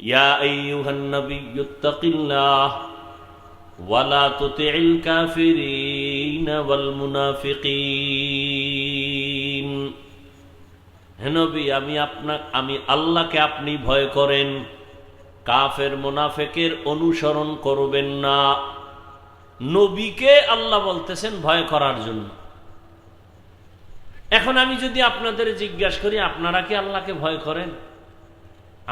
يا أيها النبي اتق الله ولا تطع الكافرين والمنافقين হেনবি আমি আপনার আমি আল্লাহকে আপনি ভয় করেন কাফের মুনাফেকের অনুসরণ করবেন না নবীকে আল্লাহ বলতেছেন ভয় করার জন্য এখন আমি যদি আপনাদের জিজ্ঞাসা করি আপনারা কি আল্লাহকে ভয় করেন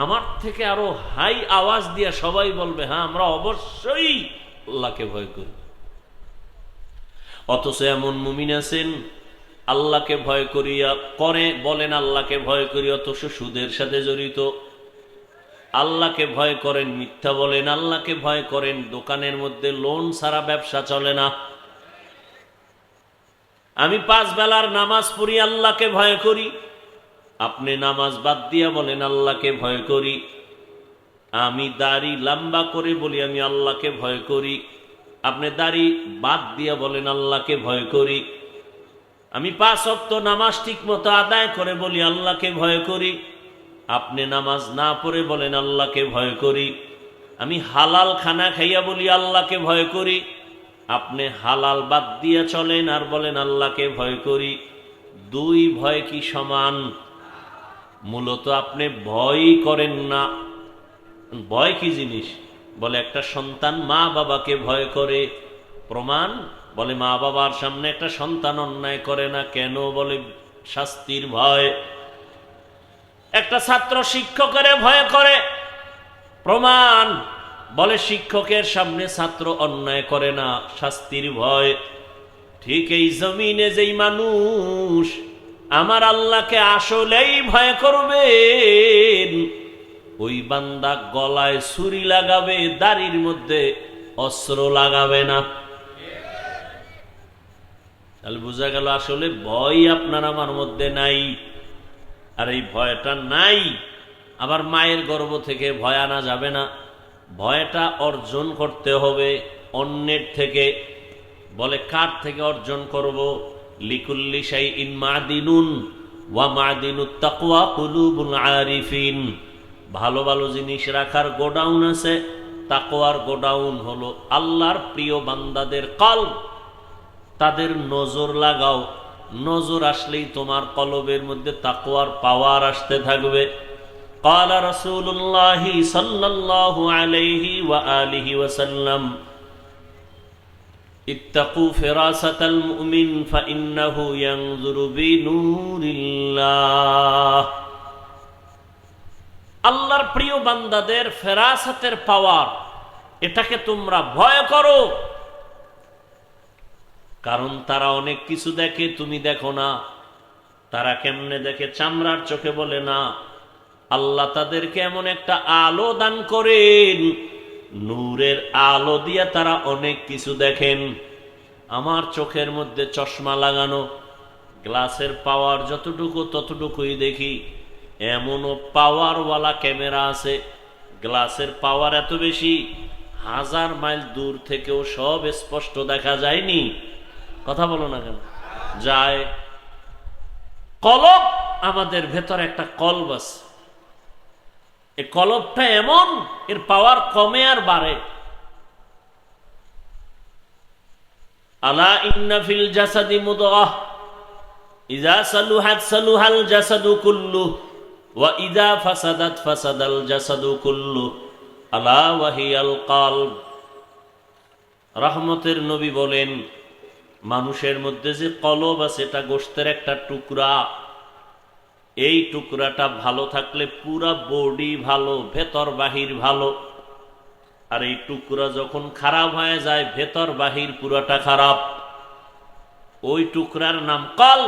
আমার থেকে আরও হাই আওয়াজ দিয়ে সবাই বলবে হ্যাঁ আমরা অবশ্যই আল্লাহকে ভয় করি। অথচ এমন মুমিন আছেন, আল্লাহকে ভয় করিয়া করে বলেন, আল্লাহকে ভয় করি, অথচ সুদের সাথে জড়িত। আল্লাহকে ভয় করেন, মিথ্যা বলেন, আল্লাহকে ভয় করেন, দোকানের মধ্যে লোন ছাড়া ব্যবসা চলে না। আমি পাঁচ বেলার নামাজ পড়ি, আল্লাহকে ভয় করি। আপনি নামাজ বাদ দিয়া বলেন, আল্লাহকে ভয় করি। আমি দাড়ি লম্বা করে বলি, আমি আল্লাহকে ভয় করি। আপনি দাড়ি বাদ দিয়া বলেন, আল্লাহকে ভয় করি। আমি পাঁচ অক্ত নামাজ ঠিক মতো আদায় করে বলি, আল্লাহকে ভয় করি। আপনি নামাজ না পড়ে বলেন, আল্লাহকে ভয় করি। আমি হালাল খানা খাইয়া বলি, আল্লাহকে ভয় করি। আপনি হালাল বাদ দিয়া চলেন আর বলেন, আল্লাহকে ভয় করি। দুই ভয় কি সমান? মূলত আপনি ভয়ই করেন না। ভয় কি জিনিস? বলে একটা সন্তান মা বাবাকে ভয় করে। প্রমাণ? বলে মা বাবার সামনে একটা সন্তান অন্যায় করে না কেন? বলে শাস্তির ভয়। একটা ছাত্র শিক্ষকের ভয় করে। প্রমাণ? বলে শিক্ষকের সামনে ছাত্র অন্যায় করে না, শাস্তির ভয়। ঠিক এই জমিনে যেই মানুষ আমার আল্লাহকে আসলেই ভয় করবেন। ওই বান্দা গলায় ছুরি লাগাবে, দাড়ির মধ্যে অস্ত্র লাগাবে না। তাহলে বোঝা গেল আসলে ভয় আপনার আমার মধ্যে নাই। আর এই ভয়টা নাই, আবার মায়ের গর্ভ থেকে ভয় আনা যাবে না। ভয়টা অর্জন করতে হবে, অন্যের থেকে। বলে, কার থেকে অর্জন করব? লিকুল্লি সাই ইন মাদিনুন ওয়া মাদিনু তাকওয়া কুলুবুল আরিফিন ভালো ভালো জিনিস রাখার গোডাউন আছে তাকওয়ার গোডাউন হলো আল্লাহর প্রিয় বান্দাদের কল তাদের নজর লাগাও নজর আসলেই তোমার কলবের মধ্যে তাকওয়ার পাওয়ার আসতে থাকবে قال رسول الله صلى الله عليه وآله وسلم اتقوا فراسة المؤمن فإنه ينظر بنور الله আল্লাহর প্রিয় বান্দাদের ফেরাসাতের পাওয়ার এটাকে তোমরা ভয় করো কারণ তারা অনেক কিছু দেখে তুমি দেখো না তারা কেমনে দেখে চামড়ার চোখে বলে না আল্লাহ তাদেরকে এমন একটা আলো দান করেন নূরের আলো দিয়ে তারা অনেক কিছু দেখেন। আমার চোখের মধ্যে চশমা লাগানো, গ্লাসের পাওয়ার যতটুকু ততটুকুই দেখি। এমনও পাওয়ারওয়ালা ক্যামেরা আছে, গ্লাসের পাওয়ার এত বেশি, হাজার মাইল দূর থেকেও সব স্পষ্ট দেখা যায়নি। কথা বলো না কেন? যায়, কলব, আমাদের ভেতর একটা কলব আছে। এই কলবটা এমন, এর পাওয়ার কমে আর বাড়ে। আলা ইন্নাফিল জাসাদি মুদগাহ ইজা সালুহাত সালুহাল জাসাদু কুল্লু, ওয়া ইজা ফাসাদাত ফাসাদাল জাসাদু কুল্লু, আলা ওয়াহিয়াল কালব। রহমতের নবী বলেন, মানুষের মধ্যে যে কলব আছে, এটা গোস্তের একটা টুকরা। এই টুকরাটা ভালো থাকলে পুরা বডি ভালো, ভেতর বাহির ভালো। আর এই টুকরা যখন খারাপ হয়ে যায়, ভেতর বাহির পুরাটা খারাপ। ওই টুকরার নাম কল।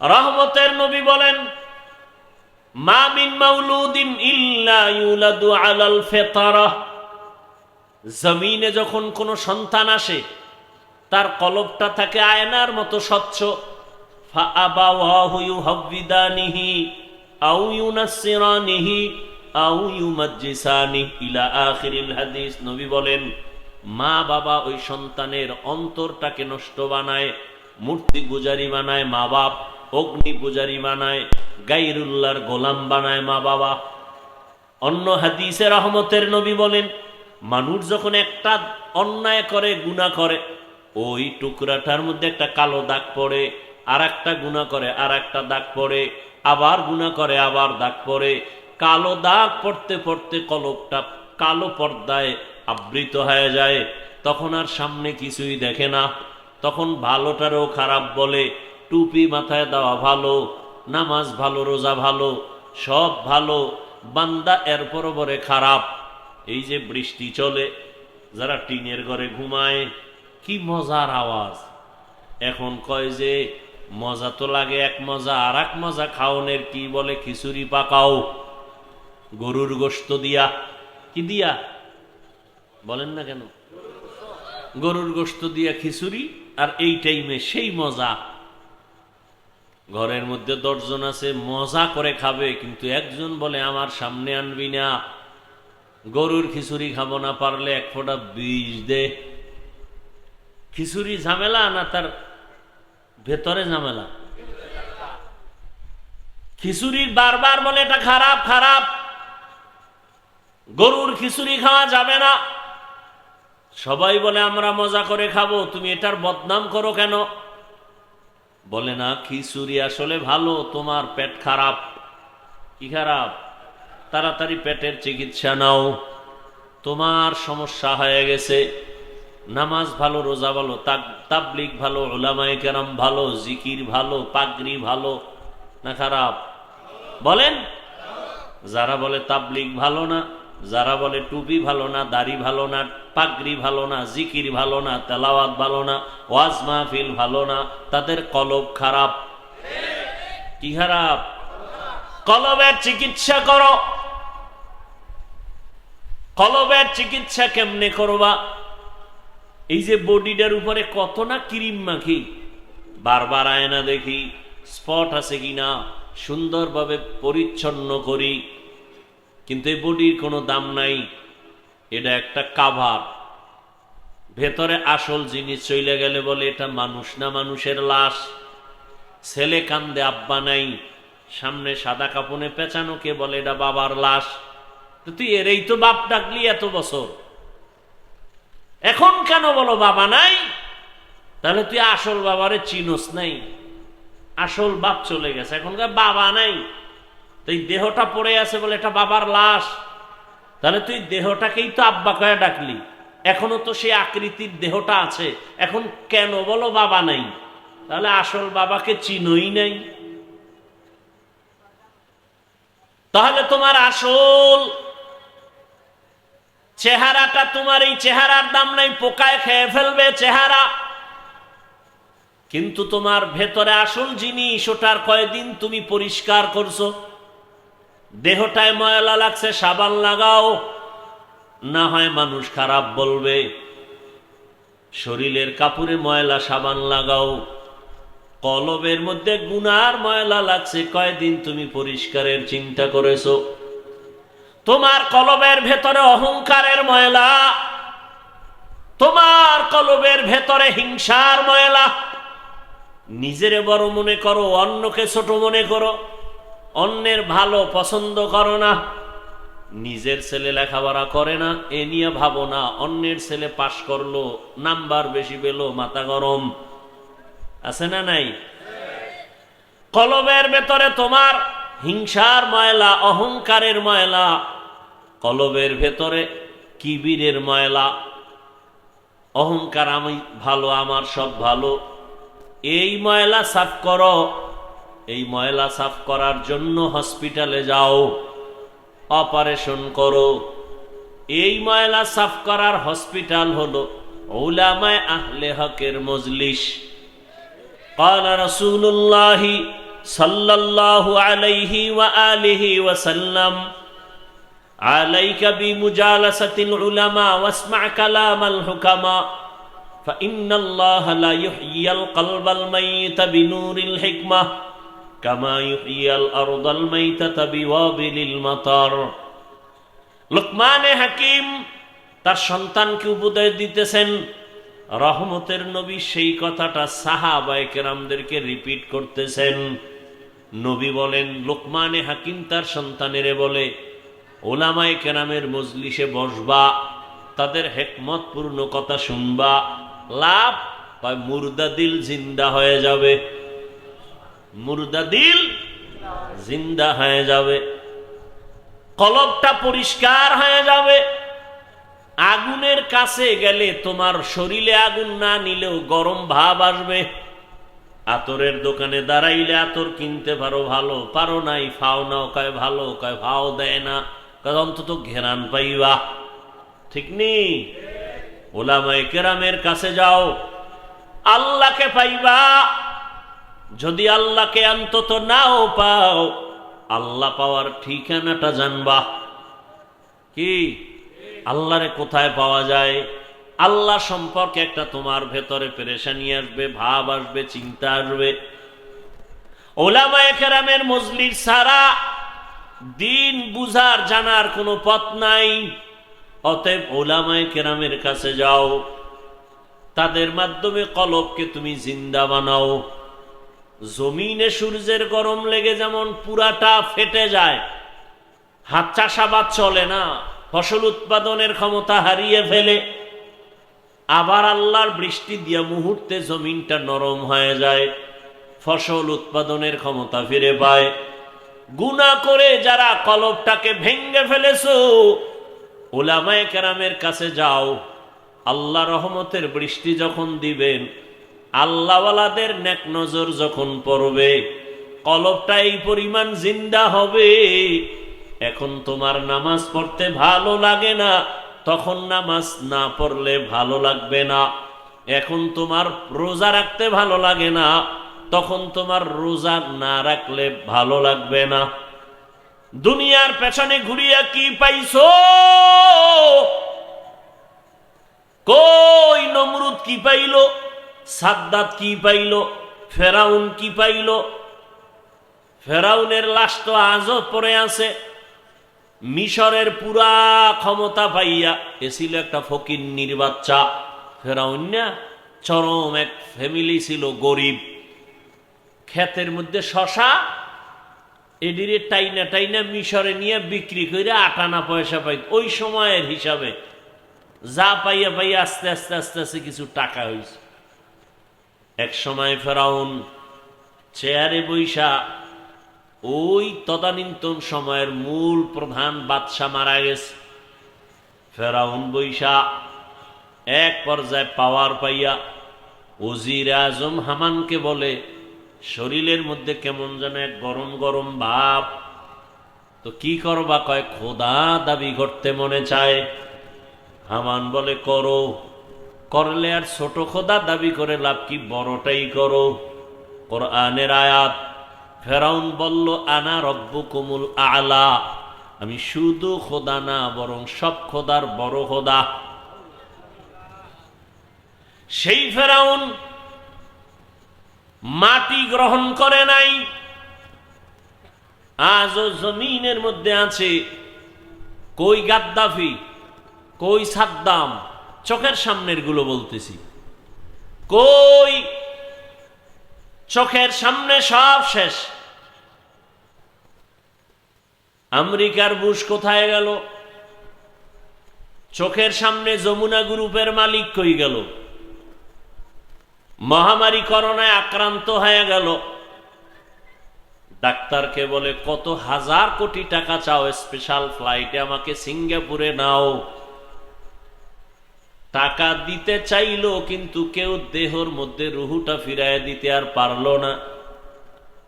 রহমতের নবী বলেন মামিন মাউলুদিন ইল্লা ইউলাদু জমিনে যখন কোনো সন্তান আসে, তার কলবটা থাকে আয়নার মতো স্বচ্ছ। فأبواه يهودانه أو ينصرانه أو يمجسانه إلى آخر الحديث নবী বলেন মা বাবা ওই সন্তানের অন্তরটাকে নষ্ট বানায় মূর্তি পূজারি বানায় মা বাপ অগ্নি পূজারি বানায় গাইরুল্লাহর গোলাম বানায় মা বাবা অন্য হাদিসে রহমতের নবী বলেন মানুষ যখন একটা অন্যায় করে গুণা করে ওই টুকরাটার মধ্যে একটা কালো দাগ পড়ে আর একটা গুণা করে আর একটা দাগ পড়ে, আবার গুণা করে, আবার দাগ পড়ে। কালো দাগ পড়তে পড়তে কলবটা কালো পর্দায় আবৃত হয়ে যায়। তখন আর সামনে কিছুই দেখে না। তখন ভালোটারও খারাপ বলে, টুপি মাথায় দেওয়া ভালো, নামাজ ভালো, রোজা ভালো, সব ভালো, বান্দা এর পরবরে খারাপ। এই যে বৃষ্টি চলে, যারা টিনের ঘরে ঘুমায়, কি মজার আওয়াজ। এখন কয় যে মজা তো লাগে এক মজা আর এক মজা, খাওনের কি বলে খিচুড়ি পাকাও। গরুর গোস্ত দিয়া। কি দিয়া? বলেন না কেন? গরুর গোস্ত দিয়া খিচুড়ি আর এই টাইমে সেই মজা। ঘরের মধ্যে দশজন আছে, মজা করে খাবে, কিন্তু একজন বলে, আমার সামনে আনবি না। গরুর খিচুড়ি খাব না, পারলে এক ফোঁটা বীজ দে। খিচুড়ি ঝামেলা না তার ভেতরে ঝামেলা। খিচুড়ির বারবার বলে এটা খারাপ খারাপ। গরুর খিচুড়ি খাওয়া যাবে না। সবাই বলে, আমরা মজা করে খাব, তুমি এটার বদনাম করো কেন? বলে, না, খিচুড়ি আসলে ভালো, তোমার পেট খারাপ। কি খারাপ? তাড়াতাড়ি পেটের চিকিৎসা নাও। তোমার সমস্যা হয়ে গেছে। নামাজ ভালো, রোজা ভালো তাবলিক ভালো ওলামায় কেরাম ভালো, জিকির ভালো, পাগড়ি ভালো, না খারাপ? বলেন? যারা বলে তাবলিক ভালো না, যারা বলে টুপি ভালো না, দাড়ি ভালো না, পাগড়ি ভালো না, জিকির ভালো না, তেলাওয়াত ভালো না, ওয়াজ মাহফিল ভালো না, তাদের কলব খারাপ। কি খারাপ? কলবের চিকিৎসা করো। কলবের চিকিৎসা কেমনে করবা? এই যে বডিটার উপরে কত না ক্রিম মাখি, বারবার আয়না দেখি, স্পট আছে কিনা, সুন্দরভাবে পরিচ্ছন্ন করি। কিন্তু এই বডির কোনো দাম নাই, এটা একটা কাভার। ভেতরে আসল জিনিস চলে গেলে বলে, এটা মানুষ না মানুষের লাশ। ছেলে কান্দে আব্বা নাই, সামনে সাদা কাপনে পেঁচানো, কে বলে এটা বাবার লাশ? তুই এরই তো বাপ ডাকলি এত বছর। এখন কেন বলো বাবা নাই? তাহলে তুই আসল বাবারে চিনোস নাই। আসল বাপ চলে গেছে এখনকার বাবা নাই? তো এই দেহটা পড়ে আছে বলে এটা বাবার লাশ। তাহলে তুই দেহটাকেই তো আব্বা কয়ে ডাকলি। এখনও তো সেই আকৃতির দেহটা আছে। এখন কেন বলো বাবা নাই? তাহলে আসল বাবাকে চিনই নাই। তাহলে তোমার আসল চেহারাটা তোমার এই চেহারার দাম নাই, পোকায় খেয়ে ফেলবে চেহারা। কিন্তু তোমার ভেতরে আসল জিনিস, ওটার কয়দিন তুমি পরিষ্কার করছ? দেহটায় ময়লা লাগছে, সাবান লাগাও। না হয় মানুষ খারাপ বলবে, শরীরের কাপড়ে ময়লা, সাবান লাগাও। কলবের মধ্যে গুনার ময়লা লাগছে, কয়দিন তুমি পরিষ্কারের চিন্তা করেছ? তোমার কলবের ভেতরে অহংকারের ময়লা, তোমার কলবের ভেতরে হিংসার ময়লা। নিজেরে বড় মনে করো, অন্যকে ছোট মনে করো, অন্যের ভালো পছন্দ করো না। নিজের ছেলে লেখাপড়া করে না, এ নিয়ে ভাবো না, অন্যের ছেলে পাশ করল, নাম্বার বেশি পেল, মাথা গরম। আছে না নাই? কলবের ভেতরে তোমার হিংসার ময়লা, অহংকারের ময়লা কলবের ভেতরে কিবিরের ময়লা অহংকার আমি ভালো আমার সব ভালো এই ময়লা সাফ করো এই ময়লা সাফ করার জন্য হসপিটালে যাও অপারেশন করো এই ময়লা সাফ করার হসপিটাল হলো ওলামায় আহলে হকের মজলিস قال رسول الله صلى الله عليه وآله وسلم عليك بمجالسة العلماء واسمع كلام الحكماء فإن الله لا يحيي القلب الميت بنور الحكمة كما يحيي الأرض الميتة بوابل المطر লোকমানে হাকিম তার সন্তানকে উপদেশ দিতেছেন রহমতের নবী সেই কথাটা সাহাবায় কেরামদেরকে রিপিট করতেছেন নবী বলেন লোকমানে হাকিম তার সন্তানেরে বলে ওলামায় কেরামের মজলিসে বসবা, তাদের হেকমতপূর্ণ কথা শুনবা, লাভ হয় মুর্দা দিল জিন্দা হয়ে যাবে। মুর্দা দিল জিন্দা হয়ে যাবে। কলবটা পরিষ্কার হয়ে যাবে। আগুনের কাছে গেলে তোমার শরীরে আগুন না নিলেও গরম ভাব আসবে। আতরের দোকানে দাঁড়াইলে আতর কিনতে পারো ভালো, পারো নাই, ফাও নাও, কয় ভালো, কয় ফাও দেয় না। কয় অন্তত ঘেরান পাইবা। ঠিক নেই ওলামায় কেরামের কাছে যাও। আল্লাহকে পাইবা। যদি আল্লাহকে অন্তত নাও পাও, আল্লাহ পাওয়ার ঠিকানাটা জানবা। কি? আল্লাহরে কোথায় পাওয়া যায়? আল্লাহ সম্পর্কে একটা তোমার ভেতরে পেরেশানি আসবে, ভাব আসবে, চিন্তা আসবে। ওলামায়ে কেরামের মজলির সারা দিন বুঝার জানার কোনো পথ নাই। অতএব ওলামায়ে কেরামের কাছে যাও। তাদের মাধ্যমে কলবকে তুমি জিন্দা বানাও। জমিনে সূর্যের গরম লেগে যেমন পুরাটা ফেটে যায়, হাত চাষাবাদ চলে না, ফসল উৎপাদনের ক্ষমতা হারিয়ে ফেলে। আবার আল্লাহর বৃষ্টি দিয়া মুহূর্তে জমিনটা নরম হয়ে যায়, ফসল উৎপাদনের ক্ষমতা ফিরে পায়। গুণা করে যারা কলবটাকে ভেঙ্গে ফেলেছো ওলামায়ে কেরামের কাছে যাও। আল্লাহ রহমতের বৃষ্টি যখন দিবেন, আল্লাহওয়ালাদের নেক নজর যখন পড়বে, কলবটা এই পরিমাণ জিন্দা হবে। এখন তোমার নামাজ পড়তে ভালো লাগে না, তখন নামাজ না পড়লে ভালো লাগবে না। এখন তোমার রোজা রাখতে ভালো লাগে না তখন তোমার রোজা না রাখলে ভালো লাগবে না। দুনিয়ার পেছনে ঘুরিয়া কি পাইছো? কই নমরুদ কি পাইল? সাদ্দাত কি পাইল? ফেরাউন কি পাইল? ফেরাউনের লাশ তো আজও পড়ে আছে। মিশরের পুরা ক্ষমতা পাইয়া এ ছিল একটা ফকির বাচ্চা। ফেরাউন না, চরম এক ফ্যামিলি ছিল, গরিব। ক্ষেতের মধ্যে শশা এডিরে টাইনা টাইনা মিশরে নিয়ে বিক্রি করে আটানা পয়সা পাই। ওই সময়ের হিসাবে যা পাইয়া পাইয়া আস্তে আস্তে আস্তে আস্তে কিছু টাকা হয়েছে এক সময় ফেরাউন চেয়ারে বৈশা ওই তদানীন্তন সময়ের মূল প্রধান বাদশাহ মারা গেছে। ফেরাউন বৈশা এক পর্যায়ে পাওয়ার পাইয়া ওজির আজম হামানকে বলে শরীরের মধ্যে কেমন যেন এক গরম গরম ভাব। তো কি করবা কয়, খোদা দাবি করতে মনে চায়। হামান বলে, করো। করলে আর ছোট খোদা দাবি করে লাভ কি, বড়টাই করো। কোরআনের আয়াত, ফেরাউন বলল, আনা রব্বু কুমুল আলা। আমি শুধু খোদা না, বরং সব খোদার বড় খোদা। সেই ফেরাউন মাটি গ্রহণ করে নাই। আজও জমিনের মধ্যে আছে, কই গাদ্দাফি, কই সাদ্দাম, চোখের সামনেরগুলো বলতেছি। কই, চোখের সামনে সব শেষ। আমেরিকার বুশ কোথায় গেল? চোখের সামনে যমুনা গ্রুপের মালিক কই গেল? মহামারী করোনায় আক্রান্ত হয়ে গেল। ডাক্তারকে বলে, কত হাজার কোটি টাকা চাও স্পেশাল ফ্লাইটে আমাকে সিঙ্গাপুরে নাও। টাকা দিতে চাইলো, কিন্তু কেউ দেহর মধ্যে রুহুটা ফিরায় দিতে আর পারল না।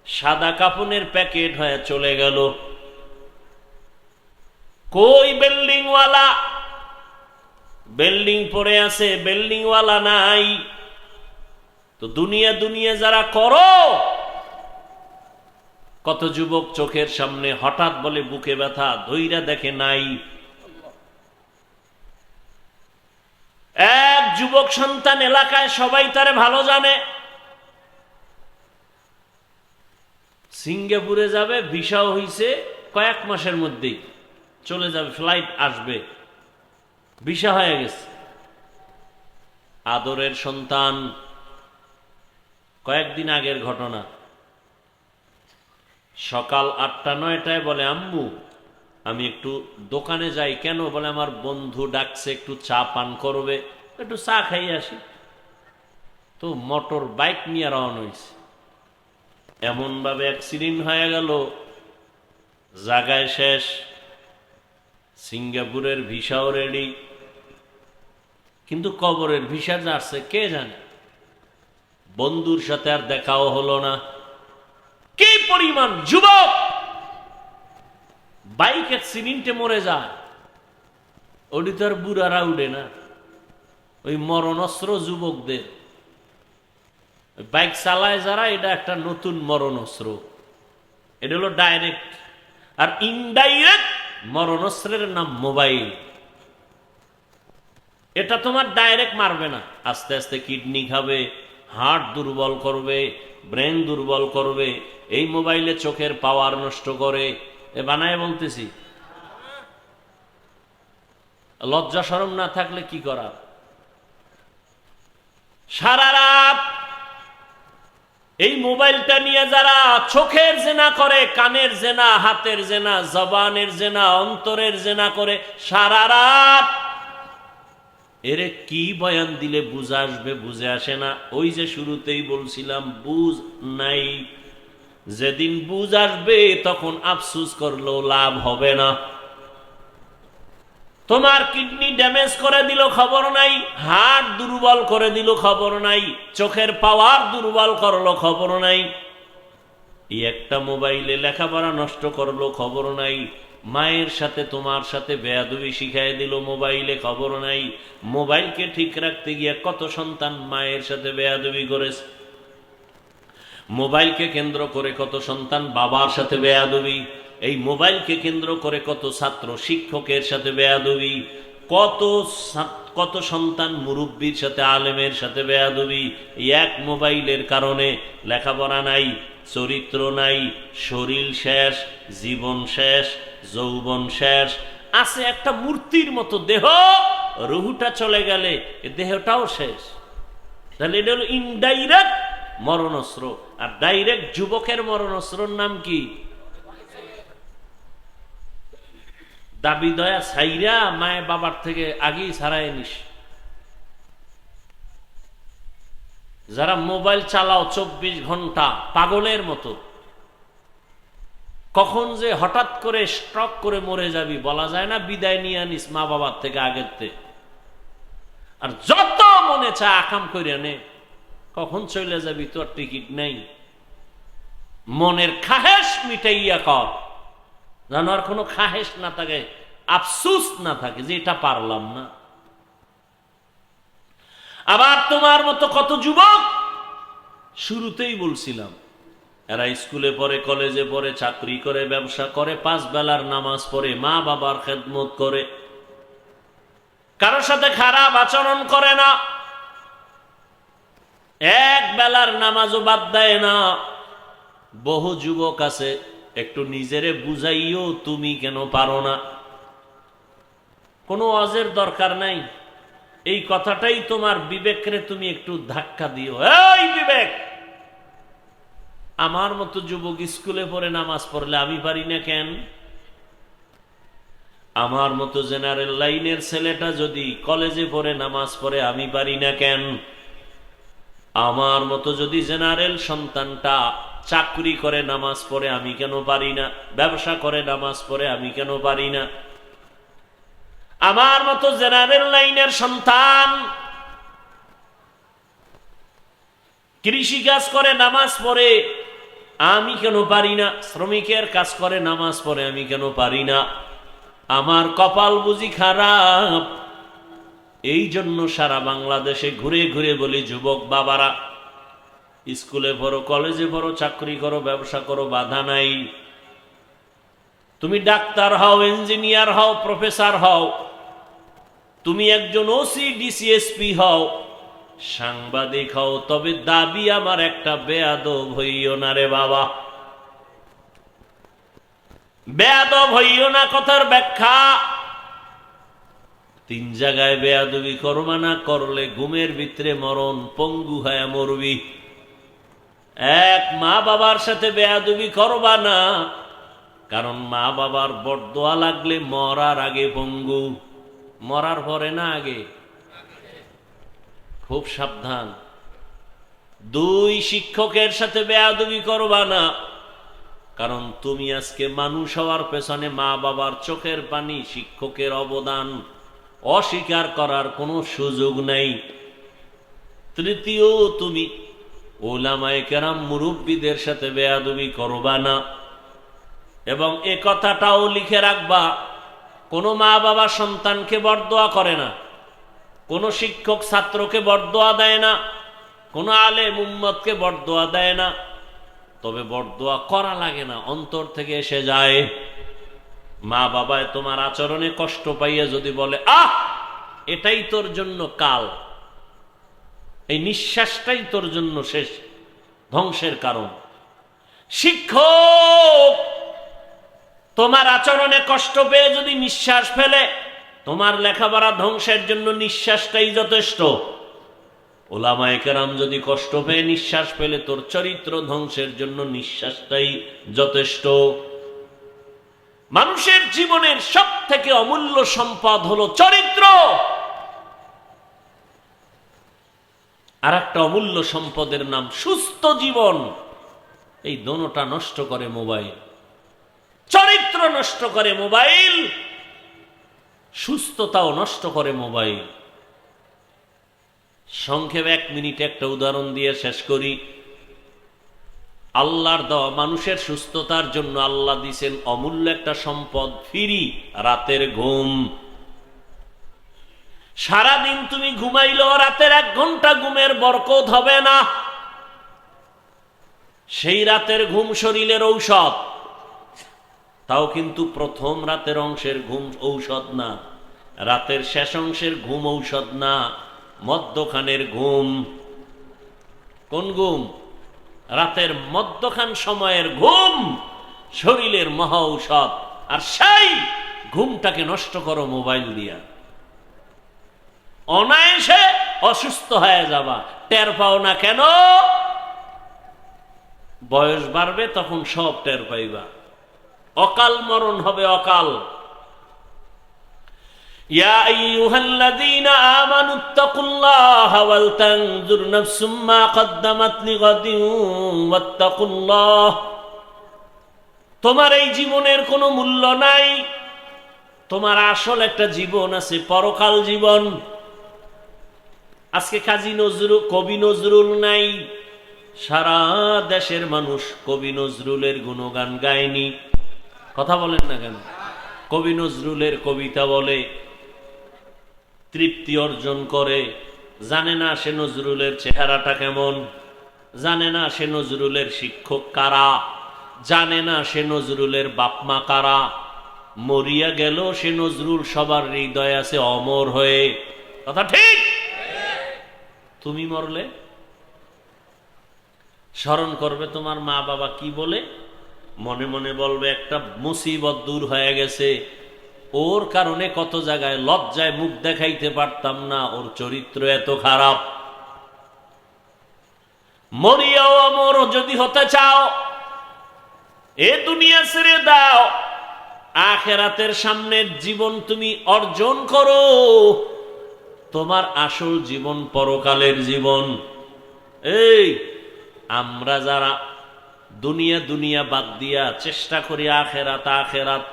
সাদা কাপনের প্যাকেট হয়ে চলে গেল। কই বিল্ডিংওয়ালা? বিল্ডিং পড়ে আছে, বিল্ডিংওয়ালা নাই। তো দুনিয়া দুনিয়া যারা করো, কত যুবক চোখের সামনে হঠাৎ বলে বুকে ব্যথা ধৈরা দেখে নাই। এক যুবক সন্তান এলাকায় সবাই তারে ভালো জানে। সিঙ্গাপুরে যাবে ভিসাও হইছে কয়েক মাসের মধ্যেই। চলে যাবে ফ্লাইট আসবে। ভিসা হয়ে গেছে। আদরের সন্তান কয়েকদিন আগের ঘটনা। সকাল আটটা নয়টায় বলে, আম্মু, আমি একটু দোকানে যাই কেন? বলে, আমার বন্ধু ডাকছে, একটু চা পান করবে, একটু চা খাই আসি। তো মোটর বাইক নিয়ে রওনা হয়েছে। এমনভাবে অ্যাক্সিডেন্ট হয়ে গেল, জায়গায় শেষ, সিঙ্গাপুরের ভিসাও রেডি কিন্তু কবরের ভিসা যাচ্ছে কে জানে? বন্ধুর সাথে আর দেখাও হলো না। কি পরিমাণ যুবক! বাইক অ্যাক্সিডেন্টে মরে যায়। ওটি তো আর বুড়ারা উঠে না। ওই মরণস্ত্র যুবকদের। বাইক চালায় যারা, এটা একটা নতুন মরণস্ত্র। এটা হলো ডাইরেক্ট আর ইনডাইরেক্ট মরণস্ত্রের নাম মোবাইল এটা তোমার ডাইরেক্ট মারবে না। আস্তে আস্তে কিডনি খাবে। হার্ট দুর্বল করবে, ব্রেন দুর্বল করবে, এই মোবাইলে চোখের পাওয়ার নষ্ট করে। এ বানায় বলতেছি, লজ্জা সরম না থাকলে কি করার সারা রাত এই মোবাইলটা নিয়ে যারা চোখের জেনা করে, কানের জেনা, হাতের জেনা, জবানের জেনা, অন্তরের জেনা করে, সারা রাত এরে কি বয়ান দিলে বুঝ আসবে, বুঝে আসে না। ওই যে শুরুতেই বলছিলাম, বুঝ নাই। যেদিন বুঝ আসবে, তখন আফসুস করলেও লাভ হবে না। তোমার কিডনি ড্যামেজ করে দিল, খবর নাই। হার্ট দুর্বল করে দিল, খবর নাই। চোখের পাওয়ার দুর্বল করল, খবর নাই। একটা মোবাইলে লেখাপড়া নষ্ট করল, খবর নাই। মায়ের সাথে তোমার সাথে বেয়াদবি শিখাই দিল, মোবাইলে খবর নাই। মোবাইলকে ঠিক রাখতে গিয়ে কত সন্তান মায়ের সাথে বেয়াদবি করেছে। মোবাইলকে কেন্দ্র করে কত সন্তান বাবার সাথে বেয়াদবি। এই মোবাইলকে কেন্দ্র করে কত ছাত্র শিক্ষকের সাথে বেয়াদবি। কত কত সন্তান মুরব্বীর সাথে, আলেমের সাথে বেয়াদবি। এক মোবাইলের কারণে লেখাপড়া নাই, চরিত্র নাই, শরীর শেষ, জীবন শেষ। যৌবন শেষ। আছে একটা মূর্তির মতো দেহ, রুহুটা চলে গেলে দেহটাও শেষ। তাহলে এটা হলো ইনডাইরেক্ট মরণস্ত্র আর ডাইরেক্ট যুবকের মরণস্ত্রর নাম কি? দাবি দয়া ছাইরা মায়ের বাবার থেকে আগেই ছাড়াই নিস। যারা মোবাইল চালাও চব্বিশ ঘণ্টা, পাগলের মতো। কখন যে হঠাৎ করে স্ট্রক করে মরে যাবি বলা যায় না, বিদায় নিয়ে আনিস মা বাবার থেকে আগের আর যত মনে চা আকাম করে নে, কখন চলে যাবি তোর টিকিট নেই। মনের খাহেস মিটাইয়া কর। যেন আর কোনো খাহেস না থাকে, আফসুস না থাকে যে এটা পারলাম না। আবার তোমার মতো কত যুবক, শুরুতেই বলছিলাম এরা স্কুলে পড়ে, কলেজে পড়ে, চাকরি করে, ব্যবসা করে, পাঁচ বেলার নামাজ পড়ে, মা বাবার খেদমত করে। কারোর সাথে খারাপ আচরণ করে না। এক বেলার নামাজও বাদ দেয় না। বহু যুবক আছে, একটু নিজেরে বুঝাইও তুমি কেন পারো না। কোনো অজের দরকার নাই। এই কথাটাই তোমার বিবেকরে তুমি একটু ধাক্কা দিও। এই বিবেক! আমার মতো যুবক স্কুলে পড়ে নামাজ পড়লে আমি পারি না কেন? আমার মতো জেনারেল লাইনের ছেলেটা যদি কলেজে পড়ে নামাজ পড়ে আমি পারি না কেন? আমার মতো যদি জেনারেল সন্তানটা চাকরি করে নামাজ পড়ে আমি কেন পারি না? ব্যবসা করে নামাজ পড়ে আমি কেন পারি না? আমার মতো জেনারেল লাইনের সন্তান কৃষি কাজ করে নামাজ পড়ে আমি কেন পারি না? শ্রমিকের কাজ করে, নামাজ পড়ে, আমি কেন পারি না? আমার কপাল বুঝি খারাপ। এই জন্য সারা বাংলাদেশে ঘুরে ঘুরে বলি, যুবক বাবারা, স্কুলে পড়ো, কলেজে পড়ো, চাকরি করো, ব্যবসা করো, বাধা নাই। তুমি ডাক্তার হও, ইঞ্জিনিয়ার হও, প্রফেসর হও। তুমি একজন ওসি ডিসিএসপি হও। সাংবাদিক হও, তবে দাবি আমার একটা বেয়াদব হইও না রে বাবা। বেয়াদব হইও না কথার ব্যাখ্যা। তিন জায়গায় বেয়াদবি করবা না, করলে ঘুমের ভিতরে মরণ পঙ্গু হয়ে মরবি। এক মা বাবার সাথে বেয়াদবি করবা না, কারণ মা বাবার বরদোয়া লাগলে মরার আগে পঙ্গু, মরার পরে না আগে। খুব সাবধান। দুই শিক্ষকের সাথে বেয়াদবি করবা না, কারণ তুমি আজকে মানুষ হওয়ার পেছনে মা বাবার চোখের পানি শিক্ষকের অবদান অস্বীকার করার কোনো সুযোগ নেই। তৃতীয়, তুমি ওলামায় কেরাম মুরব্বীদের সাথে বেয়াদবি করবা না এবং এ কথাটাও লিখে রাখবা, কোনো মা বাবা সন্তানকে বরদোয়া করে না। কোনো শিক্ষক ছাত্রকে বরদোয়া দেয় না, কোনো আলে মুম্মদকে বরদোয়া দেয় না। তবে বরদোয়া করা লাগে না, অন্তর থেকে এসে যায়। মা বাবায় তোমার আচরণে কষ্ট পাইয়ে যদি বলে, আহ, এটাই তোর জন্য কাল। এই নিঃশ্বাসটাই তোর জন্য শেষ, ধ্বংসের কারণ। শিক্ষক, তোমার আচরণে কষ্ট পেয়ে যদি নিঃশ্বাস ফেলে তোমার লেখাপড়া ধ্বংসের জন্য নিঃশ্বাসটাই যথেষ্ট। ওলামায় কেরাম যদি কষ্ট পেয়ে নিঃশ্বাস পেলে তোর চরিত্র ধ্বংসের জন্য নিঃশ্বাসটাই যথেষ্ট। মানুষের জীবনের সব থেকে অমূল্য সম্পদ হলো চরিত্র। আর একটা অমূল্য সম্পদের নাম সুস্থ জীবন। এই দোনোটা নষ্ট করে মোবাইল। চরিত্র নষ্ট করে মোবাইল। সুস্থতাও নষ্ট করে মোবাইল। সংক্ষেপে এক মিনিট একটা উদাহরণ দিয়ে শেষ করি। আল্লাহর দেওয়া মানুষের সুস্থতার জন্য আল্লাহ দিছেন অমূল্য একটা সম্পদ, ফিরি, রাতের ঘুম। সারাদিন তুমি ঘুমাইলেও রাতের এক ঘণ্টা ঘুমের বরকত হবে না। সেই রাতের ঘুম শরীরের ঔষধ। তাও কিন্তু প্রথম রাতের অংশের ঘুম ঔষধ না, রাতের শেষ অংশের ঘুম ঔষধ না, মদ্যখানের ঘুম। কোন ঘুম? রাতের মদ্যখান সময়ের ঘুম, শরীরের মহা ঔষধ। আর সেই ঘুমটাকে নষ্ট করো মোবাইল দিয়া। অনায়াসে অসুস্থ হয়ে যাবা। টের পাও না কেন? বয়স বাড়বে তখন সব টের পাইবা। অকাল মরণ হবে অকাল يا أيها الذين آمنوا اتقوا الله ولتنظر نفس ما قدمت لغد واتقوا الله তোমার এই জীবনের কোনো মূল্য নাই তোমার আসল একটা জীবন আছে পরকাল জীবন আজকে কাজী নজরুল কবি নজরুল নাই সারা দেশের মানুষ কবি নজরুলের গুণগান গায়নি কথা বলেন না কেন? কবি নজরুলের কবিতা বলে, তৃপ্তি অর্জন করে। জানে না সে নজরুলের চেহারাটা কেমন? জানে না সে নজরুলের শিক্ষক কারা? জানে না সে নজরুলের বাপমা কারা? মরিয়া গেল সে নজরুল, সবার হৃদয় আছে অমর হয়ে। কথা ঠিক? তুমি মরলে? স্মরণ করবে তোমার মা বাবা কি বলে? মনে মনে বলবে, একটা মুসিবত দূর হয়ে গেছে। ওর কারণে কত জায়গায় লজ্জায় মুখ দেখাইতে পারতাম না, ওর চরিত্র এত খারাপ। মরিয়াও আমর যদি হতে চাও, এ দুনিয়া ছেড়ে দাও। আখেরাতের সামনের জীবন তুমি অর্জন করো। তোমার আসল জীবন পরকালের জীবন। এই, আমরা যারা দুনিয়া দুনিয়া বাদ দিয়া চেষ্টা করি আখেরাত আখেরাত।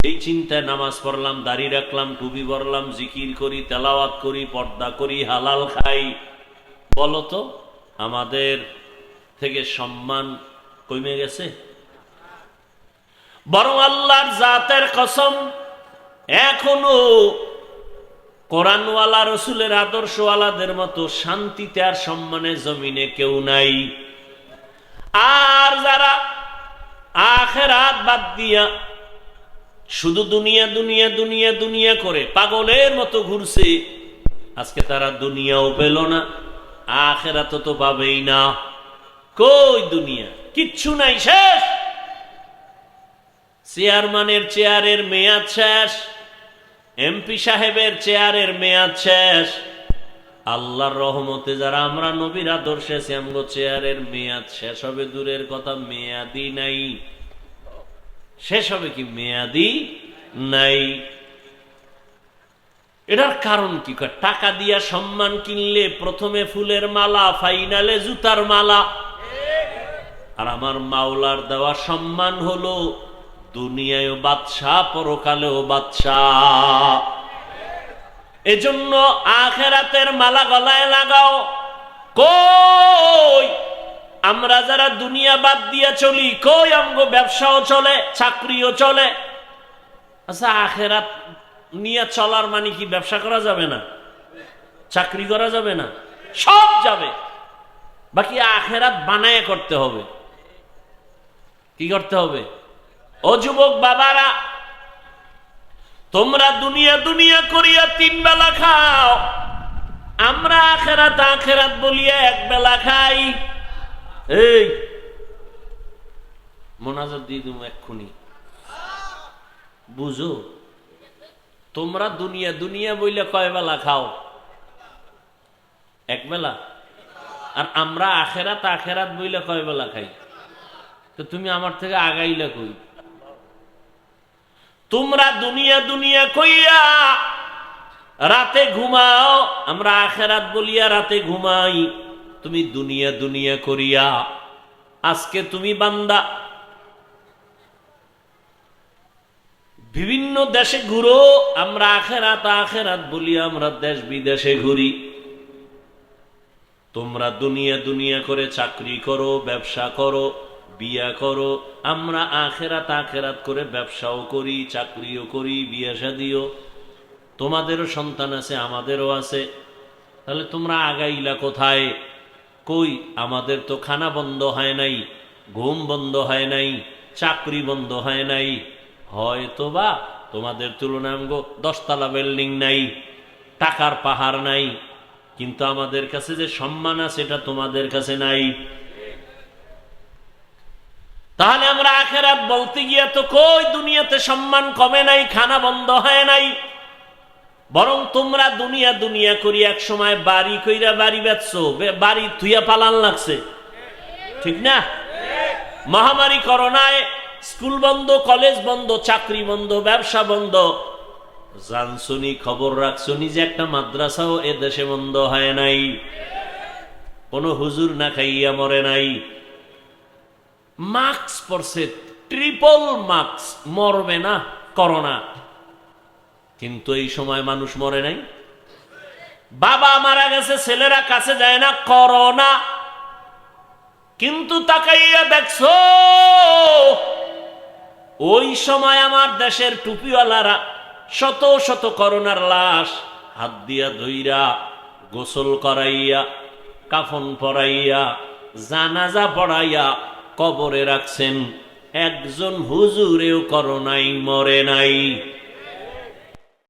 এই চিন্তায় নামাজ পড়লাম, দাড়ি রাখলাম, টুপি পরলাম, জিকির করি, তেলাওয়াত করি, পর্দা করি, হালাল খাই। বলতো আমাদের থেকে সম্মান কমে গেছে? বরং আল্লাহর জাতের কসম, এখনও কোরআনওয়ালা, রসুলের আদর্শওয়ালাদের মতো শান্তিতে আর সম্মানে জমিনে কেউ নাই। আর যারা আখেরাত বাদ দিয়া শুধু দুনিয়া দুনিয়া দুনিয়া দুনিয়া করে পাগলের মতো ঘুরছে, আজকে তারা দুনিয়াও পেল না, আখেরাত তো পাবেই না। কই দুনিয়া? কিচ্ছু নাই, শেষ! চেয়ারম্যানের চেয়ারের মেয়াদ শেষ, এমপি সাহেবের চেয়ারের মেয়াদ শেষ। আল্লাহর রহমতে যারা আমরা নবীর আদর্শে শ্যামগো চেয়ারের মেয়াদ শেষ হবে, দূরের কথা মেয়াদি নাই। শেষ হবে কি? মেয়াদি নাই। এটার কারণ কি? টাকা দিয়া সম্মান কিনলে প্রথমে ফুলের মালা, ফাইনালে জুতার মালা। আর আমার মাওলার দেওয়া সম্মান হলো, দুনিয়ায় বাদশাহ, পরকালেও বাদশাহ। এজন্য আখেরাতের মালা গলায় লাগাও। কই? আমরা যারা দুনিয়া বাদ দিয়ে চলি, কই আমগো ব্যবসাও চলে, চাকরিও চলে? আচ্ছা আখেরাত নিয়ে চলার মানে কি ব্যবসা করা যাবে না? চাকরি করা যাবে না? সব যাবে। বাকি আখেরাত বানায় করতে হবে। কি করতে হবে? ও যুবক বাবারা তোমরা দুনিয়া দুনিয়া করিয়া তিন বেলা খাও। আমরা আখেরাত আখেরাত বলিয়া এক বেলা খাই। এই, মোনাজাত দিয়ে তুমি এক্ষুনি। বুঝো, তোমরা দুনিয়া দুনিয়া বইলে কয় বেলা খাও? এক বেলা? আর আমরা আখেরাত আখেরাত বইলে কয় বেলা খাই? তো তুমি আমার থেকে আগাইলা কই? তোমরা দুনিয়া দুনিয়া কইয়া রাতে ঘুমাও, আমরা আখেরাত বলিয়া রাতে ঘুমাই। তুমি দুনিয়া দুনিয়া করিয়া, আজকে তুমি বান্দা। বিভিন্ন দেশে ঘুরো, আমরা আখেরাত আখেরাত বলি, আমরা দেশ বিদেশে ঘুরি। তোমরা দুনিয়া দুনিয়া করে চাকরি করো, ব্যবসা করো বিয়া করো। আমরা আখেরাত আখেরাত করে ব্যবসাও করি, চাকরিও করি, বিয়া শাদিও। তোমাদেরও সন্তান আছে, আমাদেরও আছে। তাহলে তোমরা আগাইলা কোথায়? কই? আমাদের তো খানা বন্ধ হয় নাই, ঘুম বন্ধ হয় নাই, চাকরি বন্ধ হয় নাই। হয়তো বা তোমাদের তুলনায় আমগো দশতলা বিল্ডিং নাই, টাকার পাহাড় নাই, কিন্তু আমাদের কাছে যে সম্মান আছে এটা তোমাদের কাছে নাই। তাহলে আমরা আখেরাত বলতে গিয়ে তো কই, দুনিয়াতে সম্মান কমে নাই, খানা বন্ধ হয় নাই। বরং তোমরা দুনিয়া দুনিয়া করি, এক সময় বাড়ি কইরা বাড়ি বেচছো বাড়ি থুইয়া পালান লাগছে। ঠিক না? মহামারী করোনায় স্কুল বন্ধ, কলেজ বন্ধ, চাকরি বন্ধ, ব্যবসা বন্ধ। জানসুনি খবর রাখছুনি যে একটা মাদ্রাসাও এ দেশে বন্ধ হয় নাই। কোনো হুজুর না খাইয়া মরে নাই। মাস্ক পরছে ট্রিপল মাস্ক মরবে না, করোনা। কিন্তু এই সময় মানুষ মরে নাই। বাবা মারা গেছে, ছেলেরা কাছে যায় না, করোনা। কিন্তু তাকাইয়া দেখছ, ওই সময় আমার দেশের টুপিওয়ালারা শত শত করোনার লাশ হাত দিয়া ধইরা গোসল করাইয়া, কাফন পরাইয়া, জানাজা পড়াইয়া কবরে রাখছেন। একজন হুজুরেও করোনাই মরে নাই।